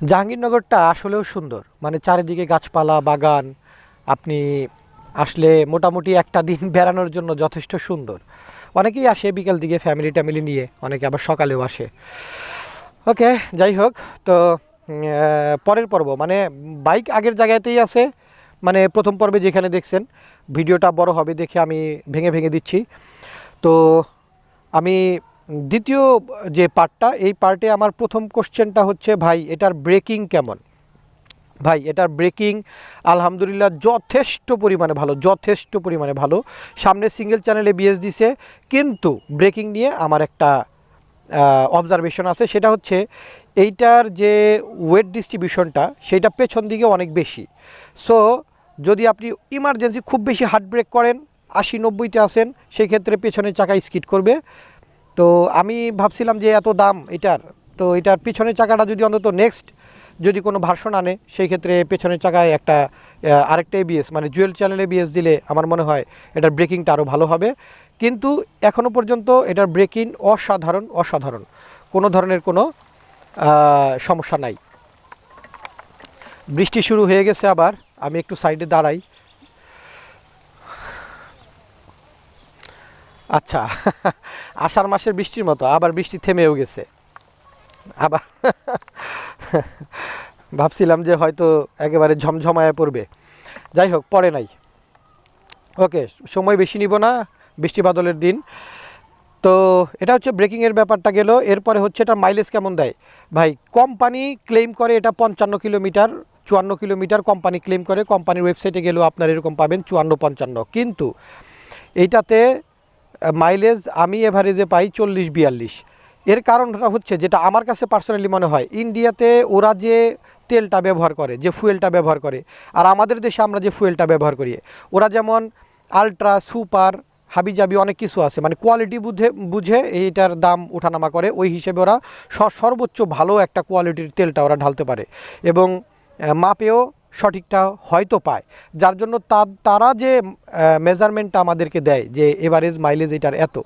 জাহাঙ্গীরনগরটা আসলেও সুন্দর। মানে চারিদিকে গাছপালা, বাগান, আপনি আসলে মোটামুটি একটা দিন বেড়ানোর জন্য যথেষ্ট সুন্দর। অনেকেই আসে বিকেল দিকে ফ্যামিলি ট্যামিলি নিয়ে, অনেকে আবার সকালেও আসে। ওকে যাই হোক, তো পরের পর্ব। মানে বাইক আগের জায়গাতেই আছে। মানে প্রথম পর্বে যেখানে দেখছেন, ভিডিওটা বড় হবে দেখে আমি ভেঙে ভেঙে দিচ্ছি। তো, আমি দ্বিতীয় যে পার্টটা, এই পার্টে আমার প্রথম কোশ্চেনটা হচ্ছে, ভাই, এটার ব্রেকিং কেমন? ভাই, এটার ব্রেকিং আলহামদুলিল্লাহ যথেষ্ট পরিমাণে ভালো, যথেষ্ট পরিমাণে ভালো। সামনে সিঙ্গেল চ্যানেলে বিএস দিছে, কিন্তু ব্রেকিং নিয়ে আমার একটা অবজারভেশন আছে, সেটা হচ্ছে এইটার যে ওয়েট ডিস্ট্রিবিউশনটা সেটা পেছন দিকে অনেক বেশি। সো যদি আপনি ইমার্জেন্সি খুব বেশি হার্ট ব্রেক করেন, আশি নব্বইতে আসেন সেই ক্ষেত্রে পেছনের চাকা স্কিট করবে। তো আমি ভাবছিলাম যে এত দাম এটার, তো এটার পিছনের চাকাটা যদি অন্তত নেক্সট যদি কোনো ভার্সন আনে, সেই ক্ষেত্রে পেছনের চাকায় একটা আরেকটা এবিএস মানে জুয়েল চ্যানেল এবিএস দিলে আমার মনে হয় এটার ব্রেকিংটা আরও ভালো হবে। কিন্তু এখনও পর্যন্ত এটার ব্রেকিং অসাধারণ অসাধারণ। কোনো ধরনের কোনো সমস্যা নাই। বৃষ্টি শুরু হয়ে গেছে আবার, আমি একটু সাইডে দাঁড়াই। আচ্ছা আষাঢ় মাসের বৃষ্টির মতো, আবার বৃষ্টি থেমেও গেছে। আবার ভাবছিলাম যে হয়তো একেবারে ঝমঝমায় পড়বে। যাই হোক, পড়ে নাই। ওকে, সময় বেশি নিব না, বৃষ্টি বাদলের দিন। তো এটা হচ্ছে ব্রেকিংয়ের ব্যাপারটা গেল, এরপরে হচ্ছে এটা মাইলেজ কেমন দেয়? ভাই কোম্পানি ক্লেম করে এটা পঞ্চান্ন কিলোমিটার, চুয়ান্ন কিলোমিটার কোম্পানি ক্লেম করে কোম্পানির ওয়েবসাইটে গেলেও আপনার এরকম পাবেন চুয়ান্ন পঞ্চান্ন। কিন্তু এইটাতে মাইলেজ আমি এভারেজে পাই চল্লিশ বিয়াল্লিশ। এর কারণটা হচ্ছে যেটা আমার কাছে পার্সোনালি মনে হয়, ইন্ডিয়াতে ওরা যে তেলটা ব্যবহার করে, যে ফুয়েলটা ব্যবহার করে, আর আমাদের দেশে আমরা যে ফুয়েলটা ব্যবহার করি, ওরা যেমন আলট্রা সুপার হাবিজাবি অনেক কিছু আছে মানে কোয়ালিটি বুঝে বুঝে এইটার দাম ওঠানামা করে, ওই হিসেবে ওরা সর্বোচ্চ ভালো একটা কোয়ালিটির তেলটা ওরা ঢালতে পারে। এবং মাপেও সঠিকটা হয়তো পায়। যার জন্য তারা যে মেজারমেন্টটা আমাদেরকে দেয় যে এভারেজ মাইলেজ এটার এত,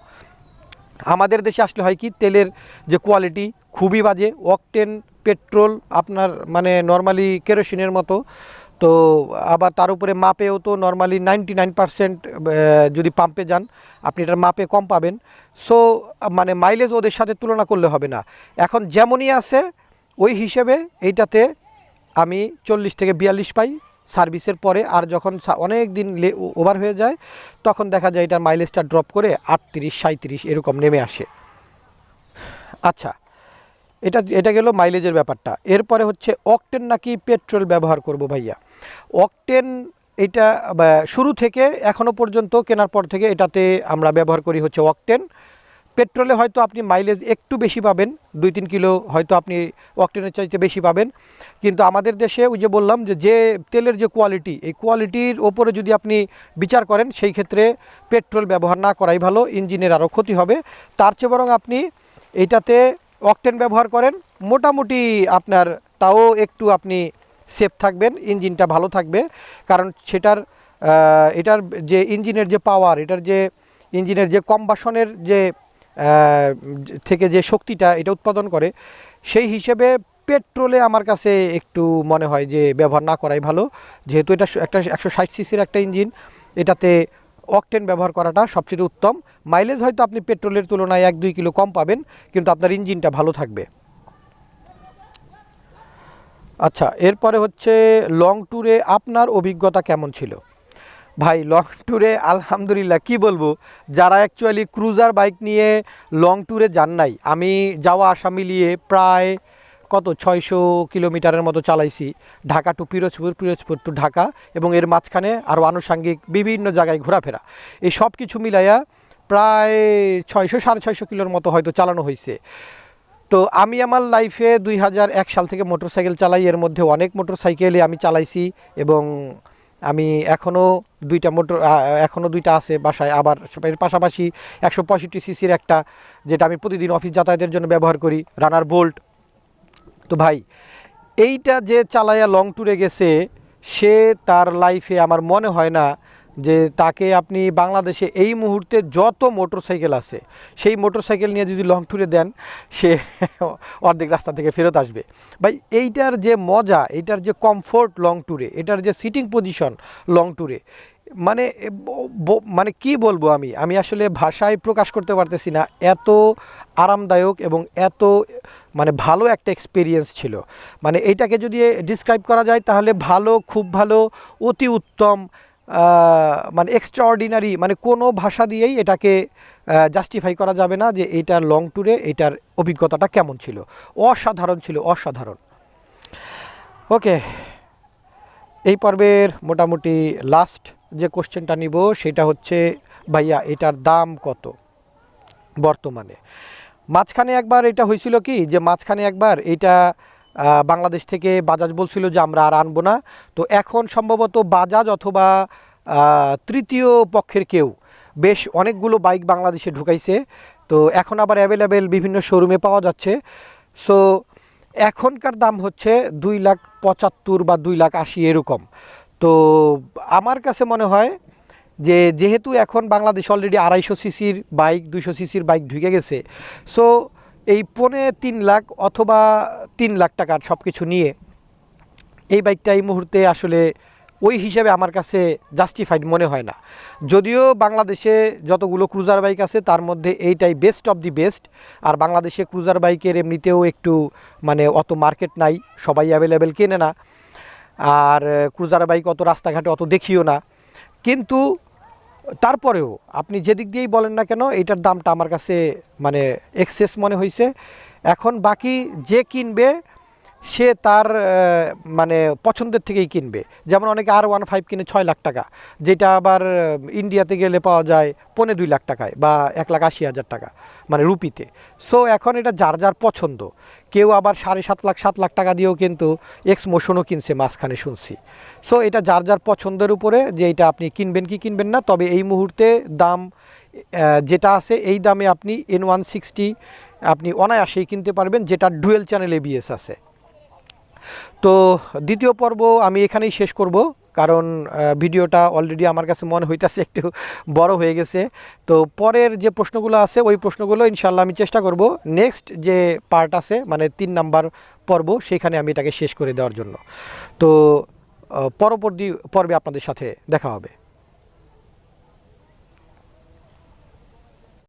আমাদের দেশে আসলে হয় কি, তেলের যে কোয়ালিটি খুবই বাজে অকটেন পেট্রোল আপনার মানে নর্মালি কেরোসিনের মতো, তো আবার তার উপরে মাপেও তো নর্মালি নাইনটি নাইন পারসেন্ট যদি পাম্পে যান, আপনি এটার মাপে কম পাবেন। সো মানে মাইলেজ ওদের সাথে তুলনা করলে হবে না। এখন যেমনই আছে, ওই হিসেবে এইটাতে আমি চল্লিশ থেকে বিয়াল্লিশ পাই সার্ভিসের পরে, আর যখন অনেক দিন ওভার হয়ে যায়, তখন দেখা যায় এটার মাইলেজটা ড্রপ করে আটত্রিশ সাঁত্রিশ এরকম নেমে আসে। আচ্ছা এটা এটা গেল মাইলেজের ব্যাপারটা। এরপরে হচ্ছে অকটেন নাকি পেট্রোল ব্যবহার করব ভাইয়া? অকটেন এটা শুরু থেকে এখনও পর্যন্ত, কেনার পর থেকে এটাতে আমরা ব্যবহার করি হচ্ছে অকটেন। পেট্রোলে হয়তো আপনি মাইলেজ একটু বেশি পাবেন, দুই তিন কিলো হয়তো আপনি অকটেনের চাইতে বেশি পাবেন। কিন্তু আমাদের দেশে ওই যে বললাম যে যে তেলের যে কোয়ালিটি এই কোয়ালিটির ওপরে যদি আপনি বিচার করেন, সেই ক্ষেত্রে পেট্রোল ব্যবহার না করাই ভালো, ইঞ্জিনের আরও ক্ষতি হবে। তার চেয়ে বরং আপনি এইটাতে অকটেন ব্যবহার করেন, মোটামুটি আপনার তাও একটু আপনি সেফ থাকবেন, ইঞ্জিনটা ভালো থাকবে। কারণ সেটার এটার যে ইঞ্জিনের যে পাওয়ার এটার যে ইঞ্জিনের যে কম্বাসনের যে থেকে যে শক্তিটা এটা উৎপাদন করে, সেই হিসেবে পেট্রোলে আমার কাছে একটু মনে হয় যে ব্যবহার না করাই ভালো। যেহেতু এটা একটা একশো ষাট সিসির একটা ইঞ্জিন, এটাতে অকটেন ব্যবহার করাটা সবচেয়ে উত্তম। মাইলেজ হয়তো আপনি পেট্রোলের তুলনায় এক দুই কিলো কম পাবেন, কিন্তু আপনার ইঞ্জিনটা ভালো থাকবে। আচ্ছা এরপরে হচ্ছে লং ট্যুরে আপনার অভিজ্ঞতা কেমন ছিল? ভাই লং ট্যুরে আলহামদুলিল্লাহ, কি বলব? যারা অ্যাকচুয়ালি ক্রুজার বাইক নিয়ে লং ট্যুরে যান নাই, আমি যাওয়া আসা মিলিয়ে প্রায় কত, ছয়শো কিলোমিটারের মতো চালাইছি। ঢাকা টু পিরোজপুর পিরোজপুর টু ঢাকা এবং এর মাঝখানে আরও আনুষাঙ্গিক বিভিন্ন জায়গায় ঘোরাফেরা। এই সব কিছু মিলাইয়া প্রায় ছয়শো, সাড়ে ছয়শো কিলোর মতো হয়তো চালানো হয়েছে তো আমি আমার লাইফে দুই হাজার এক সাল থেকে মোটরসাইকেল চালাই, এর মধ্যে অনেক মোটরসাইকেলই আমি চালাইছি এবং আমি এখনও দুইটা মোটর এখনও দুইটা আছে বাসায়। আবার এর পাশাপাশি একশো পঁয়ষট্টি সিসির একটা, যেটা আমি প্রতিদিন অফিস যাতায়াতের জন্য ব্যবহার করি রানার বোল্ট তো ভাই, এইটা যে চালাইয়া লং ট্যুরে গেছে, সে তার লাইফে আমার মনে হয় না যে তাকে আপনি বাংলাদেশে এই মুহূর্তে যত মোটরসাইকেল আছে, সেই মোটরসাইকেল নিয়ে যদি লং ট্যুরে দেন, সে অর্ধেক রাস্তা থেকে ফেরত আসবে। ভাই, এইটার যে মজা, এইটার যে কমফোর্ট লং ট্যুরে এটার যে সিটিং পজিশন লং ট্যুরে মানে মানে কি বলব আমি? আমি আসলে ভাষায় প্রকাশ করতে পারতেছি না। এত আরামদায়ক এবং এত মানে ভালো একটা এক্সপিরিয়েন্স ছিল। মানে এইটাকে যদি ডিসক্রাইব করা যায়, তাহলে ভালো, খুব ভালো, অতি উত্তম মানে এক্সট্রাঅর্ডিনারি মানে কোনো ভাষা দিয়েই এটাকে জাস্টিফাই করা যাবে না যে এইটার লং ট্যুরে এটার অভিজ্ঞতাটা কেমন ছিল। অসাধারণ ছিল, অসাধারণ। ওকে এই পর্বের মোটামুটি লাস্ট যে কোশ্চেনটা নিব, সেটা হচ্ছে, ভাইয়া, এটার দাম কত? বর্তমানে। মাঝখানে একবার এটা হয়েছিল কি, যে মাঝখানে একবার এটা বাংলাদেশ থেকে বাজাজ বলছিল যে আমরা আর আনব না। তো এখন সম্ভবত বাজাজ অথবা তৃতীয় পক্ষের কেউ। বেশ অনেকগুলো বাইক বাংলাদেশে ঢুকাইছে। তো এখন আবার অ্যাভেলেবেল বিভিন্ন শোরুমে পাওয়া যাচ্ছে। সো এখনকার দাম হচ্ছে দুই লাখ পঁচাত্তর বা দুই লাখ আশি এরকম। তো আমার কাছে মনে হয় যে, যেহেতু এখন বাংলাদেশ অলরেডি আড়াইশো সিসির বাইক, দুইশো সিসির বাইক ঢুকে গেছে। সো এই পৌনে তিন লাখ অথবা তিন লাখ টাকার সব কিছু নিয়ে এই বাইকটা এই মুহূর্তে আসলে ওই হিসাবে আমার কাছে জাস্টিফাইড মনে হয় না। যদিও বাংলাদেশে যতগুলো ক্রুজার বাইক আছে, তার মধ্যে এইটাই বেস্ট অফ দি বেস্ট আর বাংলাদেশে ক্রুজার বাইকের এমনিতেও একটু মানে অত মার্কেট নাই, সবাই অ্যাভেলেবেল কেনে না। আর ক্রুজার বাইক অত রাস্তাঘাটে অত দেখিও না। কিন্তু তারপরেও আপনি যেদিক দিয়েই বলেন না কেন এটার দামটা আমার কাছে মানে এক্সেস মনে হয়েছে এখন বাকি যে কিনবে সে তার মানে পছন্দের থেকেই কিনবে। যেমন অনেকে আর ওয়ান ফাইভ কিনে ছয় লাখ টাকা, যেটা আবার ইন্ডিয়াতে গেলে পাওয়া যায় পৌনে দুই লাখ টাকায় বা এক লাখ আশি হাজার টাকা মানে রুপিতে। সো এখন এটা যার যার পছন্দ। কেউ আবার সাড়ে সাত লাখ সাত লাখ টাকা দিয়েও কিন্তু এক্স মোশনও কিনছে, মাঝখানে শুনছি। সো এটা যার যার পছন্দের উপরে যে এটা আপনি কিনবেন কি কিনবেন না, তবে এই মুহূর্তে দাম যেটা আছে এই দামে আপনি এন ওয়ান সিক্সটি আপনি অনায়াসেই কিনতে পারবেন, যেটা ডুয়েল চ্যানেল এবিএস আছে। তো দ্বিতীয় পর্ব আমি এখানেই শেষ করব, কারণ ভিডিওটা অলরেডি আমার কাছে মনে হইতেছে একটু বড় হয়ে গেছে। তো পরের যে প্রশ্নগুলো আছে, ওই প্রশ্নগুলো ইনশাল্লাহ আমি চেষ্টা করব। নেক্সট যে পার্ট আছে মানে তিন নাম্বার পর্ব, সেখানে আমি এটাকে শেষ করে দেওয়ার জন্য। তো পরবর্তী পর্বে আপনাদের সাথে দেখা হবে।